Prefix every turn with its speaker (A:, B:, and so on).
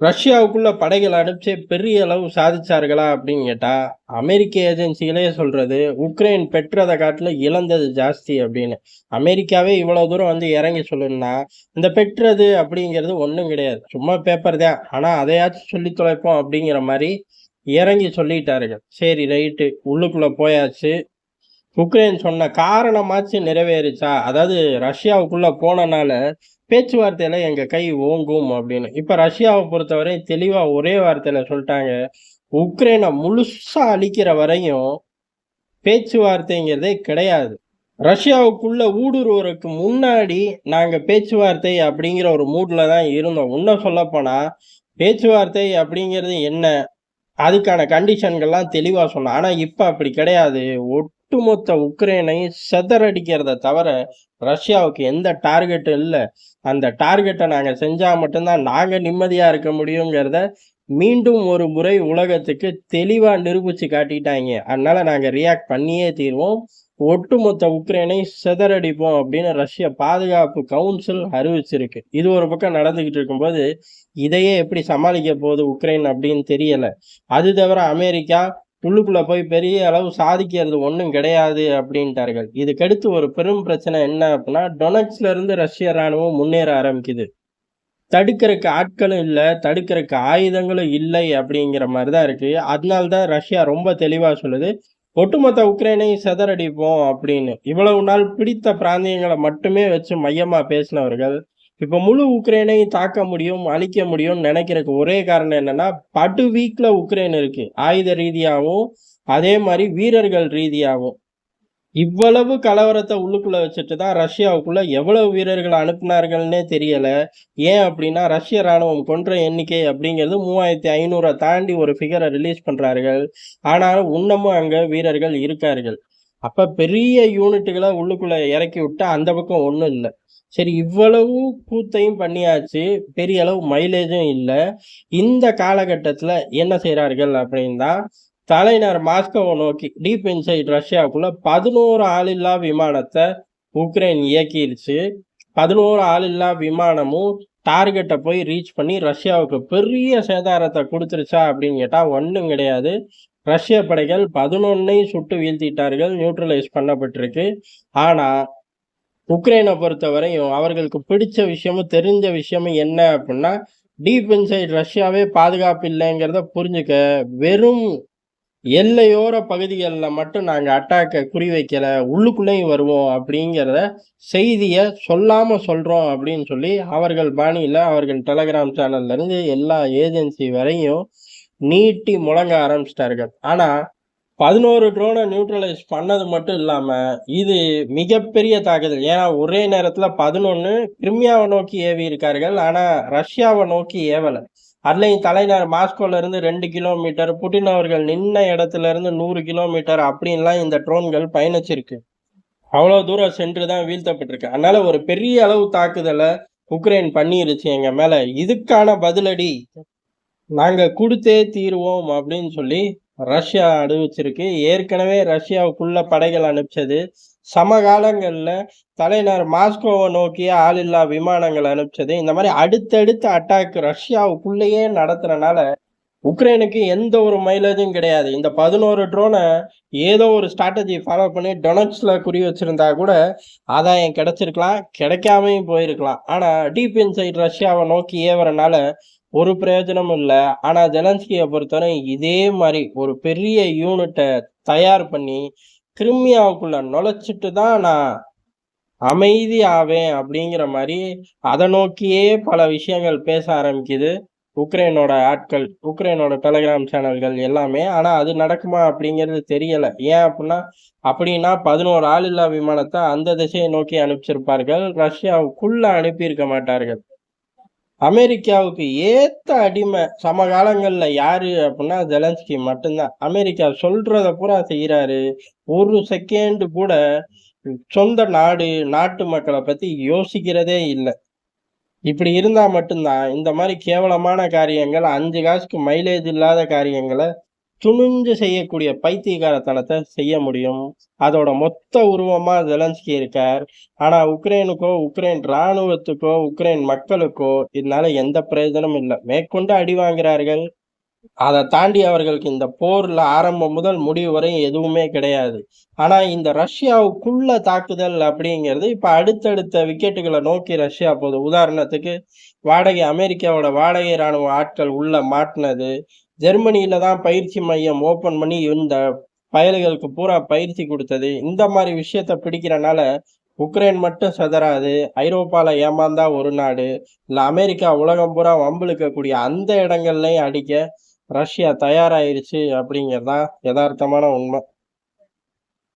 A: ரஷ்யாவுக்குள்ள படைகள் அனுப்பிச்சு பெரிய அளவு சாதிச்சார்களா அப்படின்னு கேட்டால் அமெரிக்க ஏஜென்சிகளே சொல்கிறது உக்ரைன் பெற்றதை காட்டில் இழந்தது ஜாஸ்தி அப்படின்னு. அமெரிக்காவே இவ்வளோ தூரம் வந்து இறங்கி சொல்லணும்னா இந்த பெற்றது அப்படிங்கிறது ஒன்றும் கிடையாது. சும்மா பேப்பர் தான். ஆனால் அதையாச்சும் சொல்லி தொலைப்போம் அப்படிங்கிற மாதிரி இறங்கி சொல்லிட்டார்கள். சரி ரைட்டு. உள்ளுக்குள்ளே போயாச்சு. உக்ரைன் சொன்ன காரணமாச்சும் நிறைவேறுச்சா? அதாவது ரஷ்யாவுக்குள்ளே போனனால பேச்சுவார்த்தையில் எங்கள் கை ஓங்கும் அப்படின்னு. இப்போ ரஷ்யாவை பொறுத்தவரை தெளிவாக ஒரே வார்த்தையில் சொல்லிட்டாங்க. உக்ரைனை முழுசாக அழிக்கிற வரையும் பேச்சுவார்த்தைங்கிறதே கிடையாது. ரஷ்யாவுக்குள்ள ஊடுருவருக்கு முன்னாடி நாங்கள் பேச்சுவார்த்தை அப்படிங்கிற ஒரு மூடில் தான் இருந்தோம். இன்னும் சொல்லப்போனால் பேச்சுவார்த்தை அப்படிங்கிறது என்ன? அதுக்கான கண்டிஷன்கள்லாம் தெளிவாக சொன்னோம் ஆனால் இப்போ அப்படி கிடையாது. ஒட்டுமொத்த உக்ரைனை செதறடிக்கிறத தவிர ரஷ்யாவுக்கு எந்த டார்கெட்டும் இல்லை. அந்த டார்கெட்டை நாங்கள் செஞ்சால் மட்டும்தான் நாங்கள் நிம்மதியாக இருக்க முடியுங்கிறத மீண்டும் ஒரு முறை உலகத்துக்கு தெளிவாக நிரூபித்து காட்டிட்டாங்க. அதனால் நாங்கள் ரியாக்ட் பண்ணியே தீர்வோம். ஒட்டுமொத்த உக்ரைனை சிதறடிப்போம் அப்படின்னு ரஷ்ய பாதுகாப்பு கவுன்சில் அறிவிச்சிருக்கு. இது ஒரு பக்கம் நடந்துகிட்டு இருக்கும்போது இதையே எப்படி சமாளிக்க போகுது உக்ரைன் அப்படின்னு தெரியலை. அது தவிர அமெரிக்கா உள்ளுக்குள்ள போய் பெரிய அளவு சாதிக்கிறது ஒன்றும் கிடையாது அப்படின்ட்டார்கள். இதுக்கடுத்து ஒரு பெரும் பிரச்சனை என்ன அப்படின்னா டொனக்ஸ்ல இருந்து ரஷ்ய ராணுவம் முன்னேற ஆரம்பிக்குது. தடுக்கிறதுக்கு ஆட்களும் இல்லை தடுக்கிறதுக்கு ஆயுதங்களும் இல்லை அப்படிங்கிற மாதிரி தான் இருக்கு. அதனால தான் ரஷ்யா ரொம்ப தெளிவா சொல்லுது ஒட்டுமொத்த உக்ரைனை சிதறடிப்போம் அப்படின்னு. இவ்வளவு நாள் பிடித்த பிராந்தியங்களை மட்டுமே வச்சு மையமா பேசினவர்கள் இப்ப முழு உக்ரைனையும் தாக்க முடியும் அழிக்க முடியும்னு நினைக்கிறதுக்கு ஒரே காரணம் என்னன்னா படு வீக்ல உக்ரைன் இருக்கு. ஆயுத ரீதியாகவும் அதே மாதிரி வீரர்கள் ரீதியாகவும். இவ்வளவு கலவரத்தை உள்ளுக்குள்ள வச்சுட்டு தான் ரஷ்யாவுக்குள்ள எவ்வளவு வீரர்கள் அனுப்புனார்கள்னே தெரியல. ஏன் அப்படின்னா ரஷ்ய ராணுவம் கொன்ற எண்ணிக்கை அப்படிங்கிறது மூவாயிரத்தி ஐநூறை தாண்டி ஒரு ஃபிகரை ரிலீஸ் பண்றார்கள். ஆனாலும் இன்னமும் அங்க வீரர்கள் இருக்கார்கள். அப்போ பெரிய யூனிட்டுகளை உள்ளுக்குள்ளே இறக்கி விட்டா அந்த பக்கம் ஒன்றும் இல்லை. சரி இவ்வளவு கூத்தையும் பண்ணியாச்சு. பெரிய அளவு மைலேஜும் இல்லை. இந்த காலகட்டத்தில் என்ன செய்கிறார்கள் அப்படின்னா தலைநகர் மாஸ்கோவை நோக்கி டீப் இன்சைட் ரஷ்யாவுக்குள்ள பதினோரு ஆளில்லா விமானத்தை உக்ரைன் இயக்கிருச்சு. பதினோரு ஆளில்லா விமானமும் டார்கெட்டை போய் ரீச் பண்ணி ரஷ்யாவுக்கு பெரிய சேதாரத்தை கொடுத்துருச்சா அப்படின்னு கேட்டால் ஒன்றும் கிடையாது. ரஷ்ய படைகள் பதினொன்னையும் சுட்டு வீழ்த்திட்டார்கள் நியூட்ரலைஸ் பண்ணப்பட்டிருக்கு. ஆனால் உக்ரைனை பொறுத்த வரையும் அவர்களுக்கு பிடிச்ச விஷயமும் தெரிஞ்ச விஷயமும் என்ன அப்படின்னா டீப் இன்சைட் ரஷ்யாவே பாதுகாப்பு இல்லைங்கிறத புரிஞ்சுக்க வெறும் எல்லையோர பகுதிகளில் மட்டும் நாங்கள் அட்டாக்கை குறி வைக்கலை உள்ளுக்குள்ளேயும் வருவோம் அப்படிங்கிறத செய்தியை சொல்லாமல் சொல்கிறோம் அப்படின்னு சொல்லி அவர்கள் பாணியில் அவர்கள் டெலகிராம் சேனல்லேருந்து எல்லா ஏஜென்சி வரையும் நீட்டி முழங்க ஆரம்பிச்சிட்டார்கள். ஆனால் பதினோரு ட்ரோனை நியூட்ரலைஸ் பண்ணது மட்டும் இல்லாமல் இது மிகப்பெரிய தாக்குதல். ஏன்னா ஒரே நேரத்தில் பதினொன்று கிரிமியாவை நோக்கி ஏவி இருக்கார்கள் ஆனால் ரஷ்யாவை நோக்கி ஏவலை. அதுலேயும் தலைநகர் மாஸ்கோலேருந்து ரெண்டு கிலோமீட்டர் புட்டின் அவர்கள் நின்ன இடத்துலேருந்து நூறு கிலோமீட்டர் அப்படின்லாம் இந்த ட்ரோன்கள் பயணிச்சிருக்கு. அவ்வளோ தூரம் சென்று தான் வீழ்த்தப்பட்டிருக்கு. அதனால் ஒரு பெரிய அளவு தாக்குதலை உக்ரைன் பண்ணிருச்சு எங்கள் மேலே. இதுக்கான பதிலடி நாங்கள் கொடுத்தே தீருவோம் அப்படின்னு சொல்லி ரஷ்யா அறிவிச்சிருக்கு ஏற்கனவே ரஷ்யாவுக்குள்ள படைகள் அனுப்பிச்சது. சமகாலங்களில் தலைநகர் மாஸ்கோவை நோக்கிய ஆளில்லா விமானங்கள் அனுப்பிச்சது. இந்த மாதிரி அடுத்தடுத்த அட்டாக் ரஷ்யாவுக்குள்ளேயே நடத்துறனால உக்ரைனுக்கு எந்த ஒரு மைலேஜும் கிடையாது. இந்த பதினோரு ட்ரோனை ஏதோ ஒரு ஸ்ட்ராட்டஜி ஃபாலோ பண்ணி டொனட்ஸில் குறி வச்சிருந்தா கூட ஆதாயம் கிடைச்சிருக்கலாம். கிடைக்காமையும் போயிருக்கலாம். ஆனால் டீப் இன்சைட் ரஷ்யாவை நோக்கி ஏவறனால ஒரு பிரயோஜனமும் இல்லை. ஆனால் ஜெலன்ஸ்கியை பொறுத்தவரை இதே மாதிரி ஒரு பெரிய யூனிட்டை தயார் பண்ணி கிரிமியாவுக்குள்ள நுழைச்சிட்டு தான் நான் அமைதி ஆவேன் அப்படிங்கிற மாதிரி அதை நோக்கியே பல விஷயங்கள் பேச ஆரம்பிக்குது. உக்ரைனோட ஆட்கள் உக்ரைனோட டெலகிராம் சேனல்கள் எல்லாமே. ஆனால் அது நடக்குமா அப்படிங்கிறது தெரியலை. ஏன் அப்படின்னா அப்படின்னா பதினோரு ஆளில்லா விமானத்தை அந்த திசையை நோக்கி அனுப்பிச்சிருப்பார்கள். ரஷ்யாவுக்குள்ள அனுப்பியிருக்க மாட்டார்கள். அமெரிக்காவுக்கு ஏத்த அடிமை சமகாலங்களில் யாரு அப்படின்னா ஜெலன்ஸ்கி மட்டும்தான். அமெரிக்கா சொல்றத பூரா செய்யறாரு ஒரு செகண்ட் கூட சொந்த நாடு நாட்டு மக்களை பத்தி யோசிக்கிறதே இல்லை. இப்படி இருந்தா மட்டும்தான் இந்த மாதிரி கேவலமான காரியங்கள் அஞ்சு காசுக்கு மைலேஜ் இல்லாத காரியங்களை துணிஞ்சு செய்யக்கூடிய பைத்தியக்காரத்தனத்தை செய்ய முடியும். அதோட மொத்த உருவமா ஜெலன்ஸ்கி இருக்கார். ஆனா உக்ரைனுக்கோ உக்ரைன் இராணுவத்துக்கோ உக்ரைன் மக்களுக்கோ இதனால எந்த பிரயோஜனமும் இல்லை. மேற்கொண்டு அடி வாங்குறார்கள். அதை தாண்டி அவர்களுக்கு இந்த போர்ல ஆரம்பம் முதல் முடிவு வரை எதுவுமே கிடையாது. ஆனா இந்த ரஷ்யாவுக்குள்ள தாக்குதல் அப்படிங்கிறது இப்ப அடுத்தடுத்த விக்கெட்டுகளை நோக்கி ரஷ்யா போகுது. உதாரணத்துக்கு வாடகை அமெரிக்காவோட வாடகை ராணுவ ஆட்கள் உள்ள மாட்டினது. ஜெர்மனியில் தான் பயிற்சி மையம் ஓப்பன் பண்ணி இந்த பயல்களுக்கு பூரா பயிற்சி கொடுத்தது. இந்த மாதிரி விஷயத்த பிடிக்கிறனால உக்ரைன் மட்டும் செதறாது ஐரோப்பாவில் ஏமாந்தா ஒரு நாடு இல்லை அமெரிக்கா உலகம் பூரா வம்பிழுக்கக்கூடிய அந்த இடங்கள்லையும் அடிக்க ரஷ்யா தயாராயிருச்சு அப்படிங்கறதுதான் யதார்த்தமான உண்மை.